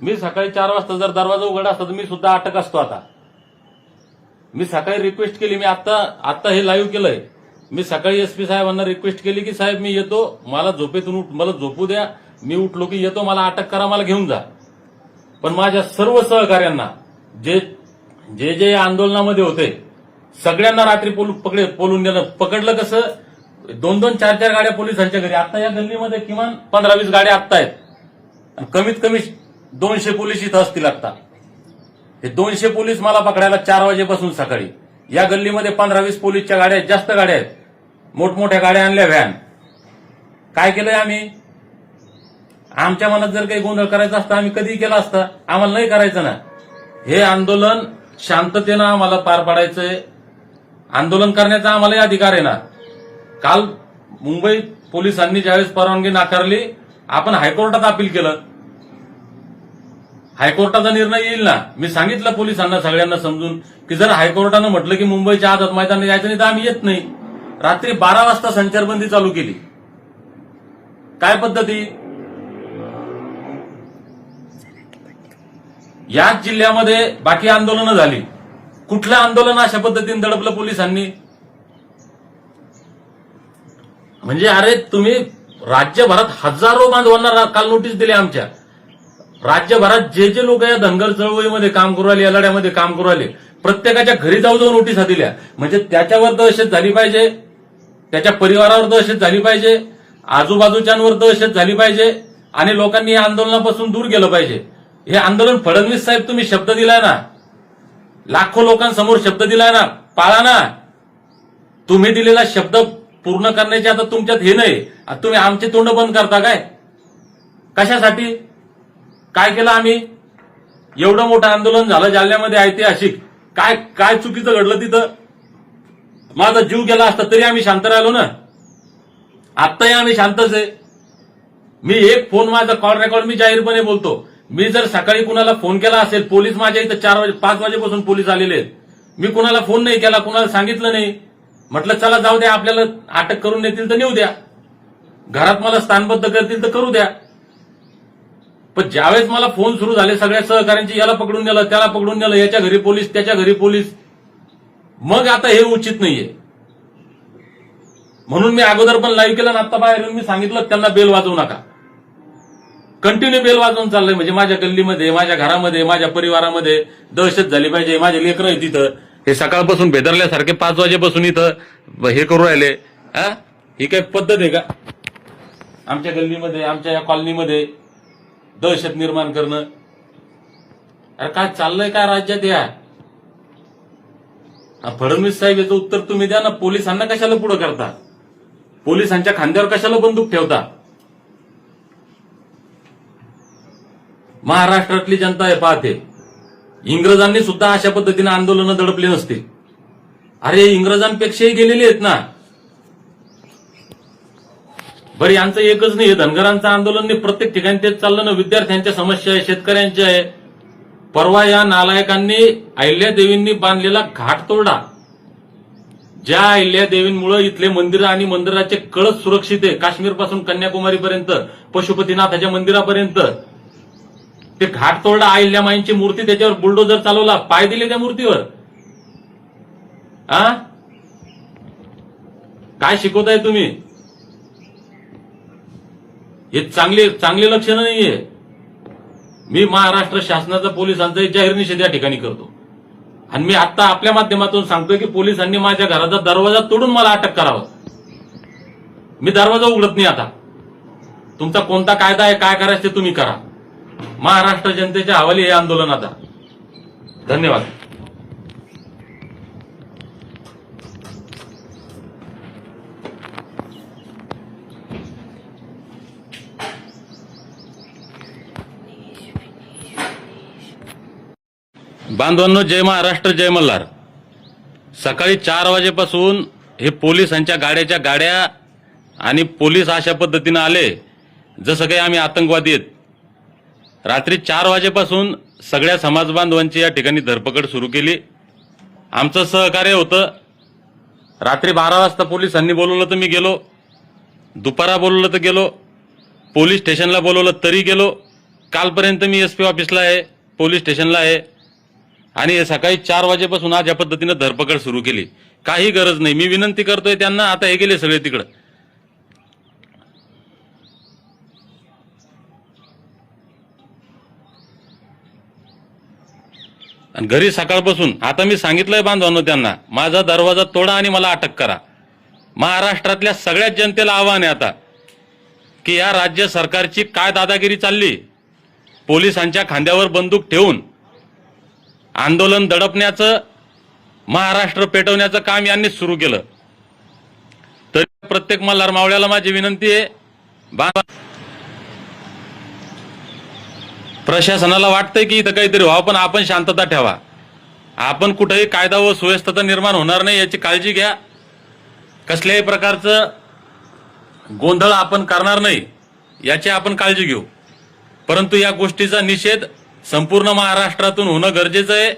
मी सकाळी चार वाजता जर दरवाजा उघडा असता तर मी सुद्धा अटक असतो आता. मी सकाळी रिक्वेस्ट केली मी आता आता हे लाईव्ह केलंय. मी सकाळी एसपी साहेबांना रिक्वेस्ट केली की साहेब मी येतो. मला झोपेतून उठ मला झोपू द्या. मी उठलो की येतो मला अटक करा मला घेऊन जा. पण माझ्या सर्व सहकार्यांना जे जे जे या आंदोलनामध्ये होते सगळ्यांना रात्री पोलू पकडे पोलून नेलं पकडलं कसं? दोन दोन चार चार गाड्या पोलिसांच्या घरी. आता या गल्लीमध्ये किमान पंधरा वीस गाड्या आत्ता आहेत. आणि कमीत कमी दोनशे पोलीस इथं असतील आता. हे दोनशे पोलीस मला पकडायला चार वाजेपासून सकाळी. या गल्लीमध्ये पंधरा वीस पोलीसच्या गाड्या आहेत जास्त गाड्या आहेत. मोठमोठ्या गाड्या आणल्या व्हॅन. काय केलंय आम्ही? आमच्या मनात जर काही गोंधळ करायचा असता आम्ही कधी केला असता आम्हाला नाही करायचं ना. हे आंदोलन शांततेनं आम्हाला पार पाडायचंय. आंदोलन करण्याचा आम्हालाही अधिकार आहे ना. काल मुंबई पोलिसांनी ज्यावेळेस परवानगी नाकारली आपण हायकोर्टात अपील केलं. हायकोर्टाचा निर्णय येईल ना? मी सांगितलं पोलिसांना सगळ्यांना समजून की जर हायकोर्टानं म्हटलं की मुंबईच्या आझाद मैदानात यायचं नाही तर आम्ही येत नाही. रात्री बारा वाजता संचारबंदी चालू केली. काय पद्धती? याच जिल्ह्यामध्ये बाकी आंदोलनं झाली. कुठलं आंदोलन अशा पद्धतीने दडपलं पोलिसांनी? म्हणजे अरे तुम्ही राज्यभरात हजारो बांधवांना काल नोटीस दिली आमच्या. राज्यभरात जे जे लोक या धनगर चळवळीमध्ये काम करू आले या लढ्यामध्ये काम करू आले प्रत्येकाच्या घरी जाऊ जाऊ नोटीसा दिल्या. म्हणजे त्याच्यावर दहशत झाली पाहिजे त्याच्या परिवारावर दहशत झाली पाहिजे आजूबाजूच्यांवर दहशत झाली पाहिजे आणि लोकांनी या आंदोलनापासून दूर गेलं पाहिजे. हे आंदोलन फडणवीस साहेब तुम्ही शब्द दिलाय ना? लाखो लोकांसमोर शब्द दिलाय ना? पाळा ना. तुम्ही दिलेला शब्द पूर्ण करण्याचे आता तुमच्यात हे नाही. तुम्ही आमचे तोंड बंद करता काय? कशासाठी? काय केलं आम्ही? एवढं मोठं आंदोलन झालं जालन्यामध्ये ऐतिहासिक काय काय चुकीचं घडलं तिथं? माझा जीव गेला असता तरी आम्ही शांत राहिलो ना? आत्ताही आम्ही शांतच आहे. मी एक फोन माझा कॉल रेकॉर्ड मी जाहीरपणे बोलतो. मी जर सकाळी कुणाला फोन केला असेल पोलीस माझ्या इथं चार वाजे पाच वाजेपासून पोलीस आलेले आहेत. मी कुणाला फोन नाही केला कुणाला सांगितलं नाही. म्हटलं चला जाऊ द्या आपल्याला अटक करून नेतील तर नेऊ द्या. घरात मला स्थानबद्ध करतील तर करू द्या. पण ज्यावेळेस मला फोन सुरू झाले सगळ्या सहकाऱ्यांची याला पकडून नेलं त्याला पकडून नेलं याच्या घरी पोलीस त्याच्या घरी पोलीस मग आता हे उचित नाहीये. म्हणून मी अगोदर पण लाईव्ह केलं ना आता बाहेर येऊन मी सांगितलं त्यांना बेल वाजवू नका. कंटिन्यू बेल वाजवून चाललंय म्हणजे माझ्या गल्लीमध्ये माझ्या घरामध्ये माझ्या परिवारामध्ये दहशत झाली पाहिजे माझे लेकर आहेत तिथं हे सकाळपासून भेदरल्यासारखे पाच वाजेपासून इथं हे करू राहिले. हा? ही काय पद्धत आहे का? आमच्या गल्लीमध्ये आमच्या या कॉलनीमध्ये दहशत निर्माण करणं. अरे काय चाललंय काय राज्यात या? फडणवीस साहेब याचं उत्तर तुम्ही द्या ना पोलिसांना कशाला पुढे करता? पोलिसांच्या खांद्यावर कशाला बंदूक ठेवता? महाराष्ट्रातली जनता हे पाहते. इंग्रजांनी सुद्धा अशा पद्धतीने आंदोलनं दडपली नसतील. अरे इंग्रजांपेक्षाही गेलेली आहेत ना. बरं यांचं एकच नाही हे धनगरांचं आंदोलन नाही. प्रत्येक ठिकाणी तेच चाललं ना विद्यार्थ्यांच्या समस्या आहे शेतकऱ्यांच्या आहे परवा या नालायकांनी अहिल्यादेवींनी बांधलेला घाट तोडा ज्या अहिल्यादेवींमुळे इथले मंदिर आणि मंदिराचे कळस सुरक्षित आहे. काश्मीरपासून कन्याकुमारी पर्यंत पशुपतीनाथाच्या मंदिरापर्यंत. ते घाट तोडला अहिल्यामाईंची मूर्ती त्याच्यावर बुलडोजर चालवला. पाय दिले त्या मूर्तीवर. आ? काय शिकवताय तुम्ही? हे चांगले चांगले लक्षण नाहीये. मी महाराष्ट्र शासनाचा पोलिसांचा जाहीर निषेध या ठिकाणी करतो. आणि मी आता आपल्या माध्यमातून सांगतोय की पोलिसांनी माझ्या घराचा दरवाजा तोडून मला अटक करावं. मी दरवाजा उघडत नाही आता. तुमचा कोणता कायदा आहे काय करायचं ते तुम्ही करा. महाराष्ट्र जनतेच्या हवाली हे आंदोलन आता. धन्यवाद. बांधवांनो जय महाराष्ट्र जय मल्हार. सकाळी चार वाजेपासून हे पोलिसांच्या गाड्याच्या गाड्या आणि पोलीस अशा पद्धतीनं आले जसं काही आम्ही आतंकवादी आहेत. रात्री चार वाजेपासून सगळ्या समाज बांधवांची या ठिकाणी धरपकड सुरू केली. आमचं सहकार्य होतं. रात्री बारा वाजता पोलिसांनी बोलवलं तर मी गेलो. दुपारा बोलवलं तर गेलो. पोलीस स्टेशनला बोलवलं तरी गेलो. कालपर्यंत मी एस पी ऑफिसला आहे पोलीस स्टेशनला आहे. आणि सकाळी चार वाजेपासून आज या पद्धतीनं धरपकड सुरू केली. काही गरज नाही. मी विनंती करतोय त्यांना आता हे गेले सगळे तिकडं. आणि घरी सकाळपासून आता मी सांगितलंय बांधवांनो त्यांना माझा दरवाजा तोडा आणि मला अटक करा. महाराष्ट्रातल्या सगळ्याच जनतेला आव्हान आहे आता की या राज्य सरकारची काय दादागिरी चालली? पोलिसांच्या खांद्यावर बंदूक ठेवून आंदोलन दडपण्याचं महाराष्ट्र पेटवण्याचं काम यांनीच सुरू केलं. तरी प्रत्येक मल्हार मावळ्याला माझी विनंती आहे बा- प्रशासनाला वाटतंय की इथं काहीतरी व्हावं पण आपण शांतता ठेवा. आपण कुठेही कायदा व सुव्यवस्था निर्माण होणार नाही याची काळजी घ्या. कसल्याही प्रकारचं गोंधळ आपण करणार नाही याची आपण काळजी घेऊ. परंतु या गोष्टीचा निषेध संपूर्ण महाराष्ट्रातून होणं गरजेचं आहे.